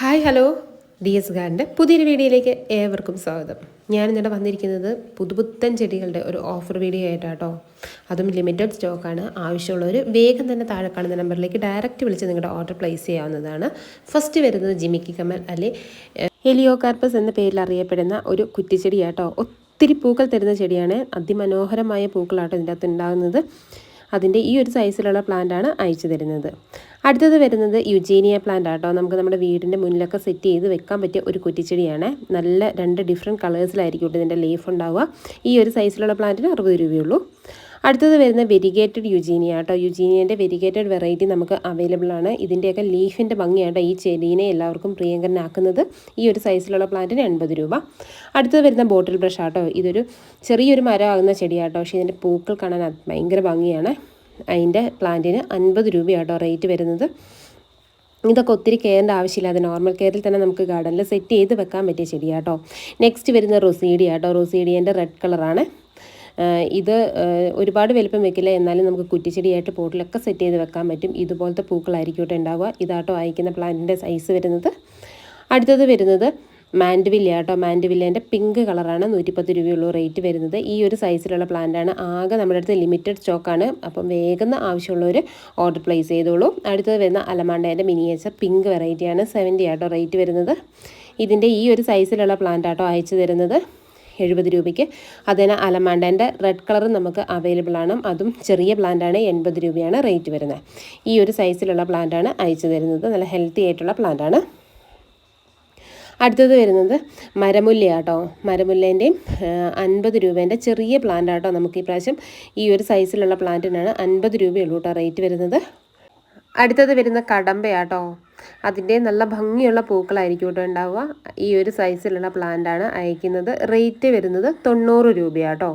Hi hello. D S ഗാർഡിന്റെ പുതിയൊരു വീഡിയോയിലേക്ക് ഏവർക്കും സ്വാഗതം. ഞാനിന്നിവിടെ വന്നിരിക്കുന്നത് പുതുപുത്തൻ ചെടികളുടെ ഒരു ഓഫർ വീഡിയോ ആയിട്ടാട്ടോ. അതും ലിമിറ്റഡ് സ്റ്റോക്കാണ് ആവശ്യമുള്ളവർ വേഗം തന്നെ താഴെ കാണുന്ന നമ്പറിലേക്ക് ഡയറക്റ്റ് വിളിച്ച് നിങ്ങളുടെ ഓർഡർ പ്ലേസ് ചെയ്യാവുന്നതാണ്. ഫസ്റ്റ് വരുന്നത് ജിമിക്കി കമൽ അല്ലെ ഹെലിയോകാർപ്പസ് എന്ന പേരിൽ അറിയപ്പെടുന്ന ഒരു കുറ്റിച്ചെടിയാട്ടോ. ഒത്തിരി പൂക്കൾ തരുന്ന ചെടിയാണ്. അതിമനോഹരമായ പൂക്കളാട്ടോ ഇതിന്റെ അകത്ത് ഉണ്ടാകുന്നത്. അതിന്റെ ഈ ഒരു സൈസിലുള്ള പ്ലാന്റാണ് അയച്ചു തരുന്നത്. അടുത്തത് വരുന്നത് യുജീനിയ പ്ലാന്റ് ആട്ടോ. നമുക്ക് നമ്മുടെ വീടിന്റെ മുന്നിലൊക്കെ സെറ്റ് ചെയ്ത് വെക്കാൻ പറ്റിയ ഒരു കുറ്റിച്ചെടിയാണ്. നല്ല രണ്ട് ഡിഫറെന്റ് കളേഴ്സിലായിരിക്കും ഇതിന്റെ ലീഫ് ഉണ്ടാവുക. ഈ ഒരു സൈസിലുള്ള പ്ലാന്റിന് അറുപത് രൂപയുള്ളൂ. അടുത്തത് വരുന്ന വെരിഗേറ്റഡ് യുജീനിയ കേട്ടോ. യുജീനിയന്റെ വെരിഗേറ്റഡ് വെറൈറ്റി നമുക്ക് അവൈലബിൾ ആണ്. ഇതിന്റെയൊക്കെ ലീഫിന്റെ ഭംഗിയാണ് ഈ ചെടീനെ എല്ലാവർക്കും പ്രിയങ്കരനാക്കുന്നത്. ഈ ഒരു സൈസിലുള്ള പ്ലാന്റിന് എൺപത് രൂപ. അടുത്തത് വരുന്ന ബോട്ടിൽ ബ്രഷ് ആട്ടോ. ഇതൊരു ചെറിയൊരു മരമാകുന്ന ചെടിയാട്ടോ പക്ഷേ ഇതിന്റെ പൂക്കൾ കാണാൻ ഭയങ്കര ഭംഗിയാണ്. അതിന്റെ പ്ലാന്റിന് അൻപത് രൂപയാട്ടോ റേറ്റ് വരുന്നത്. ഇതൊക്കെ ഒത്തിരി കെയറിന്റെ ആവശ്യമില്ലാതെ നോർമൽ കെയറിൽ തന്നെ നമുക്ക് ഗാർഡനിൽ സെറ്റ് ചെയ്ത് വെക്കാൻ പറ്റിയ ചെടിയാട്ടോ നെക്സ്റ്റ് വരുന്ന റൊസീഡിയാട്ടോ റൊസീഡിയന്റെ റെഡ് കളറാണ്. ഇത് ഒരുപാട് വലിപ്പം വെക്കില്ല. എന്നാലും നമുക്ക് കുറ്റിച്ചെടിയായിട്ട് പോട്ടിലൊക്കെ സെറ്റ് ചെയ്ത് വെക്കാൻ പറ്റും. ഇതുപോലത്തെ പൂക്കളായിരിക്കും ഉണ്ടാവുക. ഇതാട്ടോ അയക്കുന്ന പ്ലാന്റിന്റെ സൈസ് വരുന്നത്. അടുത്തത് വരുന്നത് മാൻഡുവില്ല കേട്ടോ മാൻഡുവില്ലേന്റെ പിങ്ക് കളറാണ് നൂറ്റിപ്പത്ത് രൂപയുള്ളൂ റേറ്റ് വരുന്നത്. ഈ ഒരു സൈസിലുള്ള പ്ലാന്റാണ് ആകെ നമ്മുടെ അടുത്ത് ലിമിറ്റഡ് സ്റ്റോക്കാണ്. അപ്പം വേഗം ആവശ്യമുള്ളവർ ഓർഡർ പ്ലേസ് ചെയ്തോളൂ. അടുത്തത് വരുന്ന അലമാണ്ടേന്റെ മിനിയേച്ചർ പിങ്ക് വെറൈറ്റിയാണ്. സെവന്റി ആട്ടോ റേറ്റ് വരുന്നത്. ഇതിന്റെ ഈ ഒരു സൈസിലുള്ള പ്ലാന്റ് ആട്ടോ അയച്ചു തരുന്നത്. എഴുപത് രൂപയ്ക്ക്. അതിന് അലമാണ്ടന്റെ റെഡ് കളർ നമുക്ക് അവൈലബിൾ ആണ്. അതും ചെറിയ പ്ലാന്റാണ് എൺപത് രൂപയാണ് റേറ്റ് വരുന്നത്. ഈ ഒരു സൈസിലുള്ള പ്ലാന്റാണ് അയച്ചു തരുന്നത്. നല്ല ഹെൽത്തി ആയിട്ടുള്ള പ്ലാന്റാണ് അടുത്തത് വരുന്നത് മരമുല്ല കേട്ടോ മരമുല്ലേന്റെയും അൻപത് രൂപേന്റെ ചെറിയ പ്ലാന്റ് ആട്ടോ നമുക്ക് ഈ പ്രാവശ്യം ഈ ഒരു സൈസിലുള്ള പ്ലാന്റിനാണ് അൻപത് രൂപയുള്ളൂ കേട്ടോ റേറ്റ് വരുന്നത്. അടുത്തത് വരുന്ന കടമ്പയാട്ടോ. അതിന്റെ നല്ല ഭംഗിയുള്ള പൂക്കളായിരിക്കും കേട്ടോ ഉണ്ടാവുക. ഈ ഒരു സൈസിലുള്ള പ്ലാന്റാണ് അയക്കുന്നത്. റേറ്റ് വരുന്നത് തൊണ്ണൂറ് രൂപയാട്ടോ.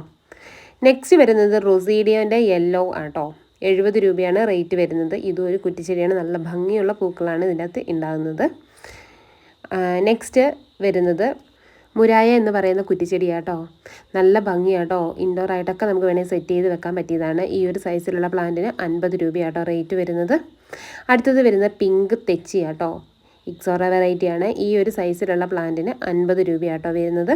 നെക്സ്റ്റ് വരുന്നത് റൊസീഡിയോന്റെ യെല്ലോ ആട്ടോ. എഴുപത് രൂപയാണ് റേറ്റ് വരുന്നത്. ഇതും ഒരു കുറ്റിച്ചെടിയാണ്. നല്ല ഭംഗിയുള്ള പൂക്കളാണ് ഇതിന്റെ അകത്ത് ഉണ്ടാകുന്നത്. നെക്സ്റ്റ് വരുന്നത് മുരായ എന്ന് പറയുന്ന കുറ്റിച്ചെടിയാട്ടോ നല്ല ഭംഗിയാട്ടോ ഇൻഡോർ ആയിട്ടൊക്കെ നമുക്ക് വേണേൽ സെറ്റ് ചെയ്ത് വെക്കാൻ പറ്റിയതാണ്. ഈ ഒരു സൈസിലുള്ള പ്ലാന്റിന് അൻപത് രൂപയാട്ടോ റേറ്റ് വരുന്നത്. അടുത്തത് വരുന്ന പിങ്ക് തെച്ചിയാട്ടോ ഇക്സോറ വെറൈറ്റിയാണ് ഈ ഒരു സൈസിലുള്ള പ്ലാന്റിന് അൻപത് രൂപയാട്ടോ വരുന്നത്.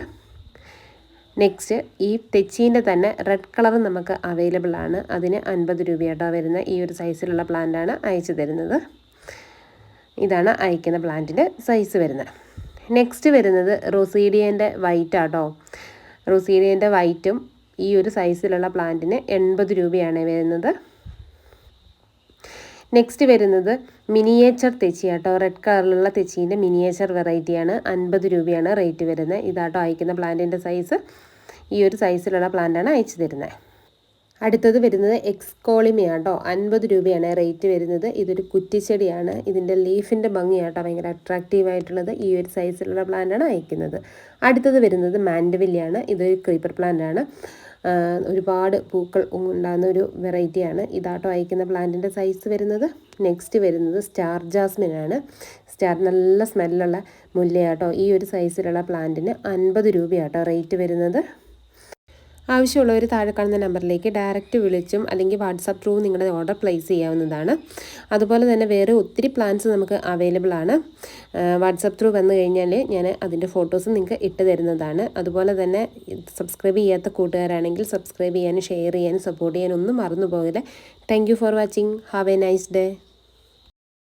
നെക്സ്റ്റ് ഈ തെച്ചീന്റെ തന്നെ റെഡ് കളർ നമുക്ക് അവൈലബിൾ ആണ്. അതിന് അൻപത് രൂപയാട്ടോ വരുന്ന ഈ ഒരു സൈസിലുള്ള പ്ലാന്റാണ് അയച്ചു തരുന്നത്. ഇതാണ് അയക്കുന്ന പ്ലാന്റിന്റെ സൈസ് വരുന്നത്. നെക്സ്റ്റ് വരുന്നത് റൊസീഡിയന്റെ വൈറ്റ് ആട്ടോ. റൊസീഡിയന്റെ വൈറ്റും ഈ ഒരു സൈസിലുള്ള പ്ലാന്റിന് എൺപത് രൂപയാണ് വരുന്നത്. നെക്സ്റ്റ് വരുന്നത് മിനിയേച്ചർ തെച്ചി ആട്ടോ. റെഡ് കളറിലുള്ള തെച്ചീന്റെ മിനിയേച്ചർ വെറൈറ്റിയാണ് അൻപത് രൂപയാണ് റേറ്റ് വരുന്നത്. ഇതാട്ടോ അയക്കുന്ന പ്ലാന്റിന്റെ സൈസ് ഈ ഒരു സൈസിലുള്ള പ്ലാന്റാണ് അയച്ചു തരുന്നത്. അടുത്തത് വരുന്നത് എക്സ്കോളിമിയ കേട്ടോ അൻപത് രൂപയാണ് റേറ്റ് വരുന്നത്. ഇതൊരു കുറ്റിച്ചെടിയാണ്. ഇതിന്റെ ലീഫിന്റെ ഭംഗിയാട്ടോ ഭയങ്കര അട്രാക്റ്റീവ് ആയിട്ടുള്ളത്. ഈ ഒരു സൈസിലുള്ള പ്ലാന്റാണ് അയക്കുന്നത്. അടുത്തത് വരുന്നത് മാൻഡവില്ലയാണ്. ഇതൊരു ക്രീപ്പർ പ്ലാന്റാണ് ഒരുപാട് പൂക്കൾ ഉണ്ടാകുന്ന ഒരു വെറൈറ്റിയാണ് ഇതാട്ടോ അയക്കുന്ന പ്ലാന്റിന്റെ സൈസ് വരുന്നത്. നെക്സ്റ്റ് വരുന്നത് സ്റ്റാർ ജാസ്മിൻ ആണ്. സ്റ്റാർ നല്ല സ്മെല്ലുള്ള മുല്ലയാട്ടോ ഈ ഒരു സൈസിലുള്ള പ്ലാന്റിന് അൻപത് രൂപയാട്ടോ റേറ്റ് വരുന്നത്. ആവശ്യമുള്ളവർ താഴെ കാണുന്ന നമ്പറിലേക്ക് ഡയറക്റ്റ് വിളിച്ചും അല്ലെങ്കിൽ വാട്സാപ്പ് ത്രൂ നിങ്ങളുടെ ഓർഡർ പ്ലേസ് ചെയ്യാവുന്നതാണ്. അതുപോലെ തന്നെ വേറെ ഒത്തിരി പ്ലാൻസ് നമുക്ക് അവൈലബിൾ ആണ്. വാട്സാപ്പ് ത്രൂ വന്നു കഴിഞ്ഞാൽ ഞാൻ അതിന്റെ ഫോട്ടോസ് നിങ്ങൾക്ക് ഇട്ട് തരുന്നതാണ്. അതുപോലെ തന്നെ സബ്സ്ക്രൈബ് ചെയ്യാത്ത കൂട്ടുകാരാണെങ്കിൽ സബ്സ്ക്രൈബ് ചെയ്യാനും ഷെയർ ചെയ്യാനും സപ്പോർട്ട് ചെയ്യാനും ഒന്നും മറന്നു പോകില്ല thank for watching have a nice day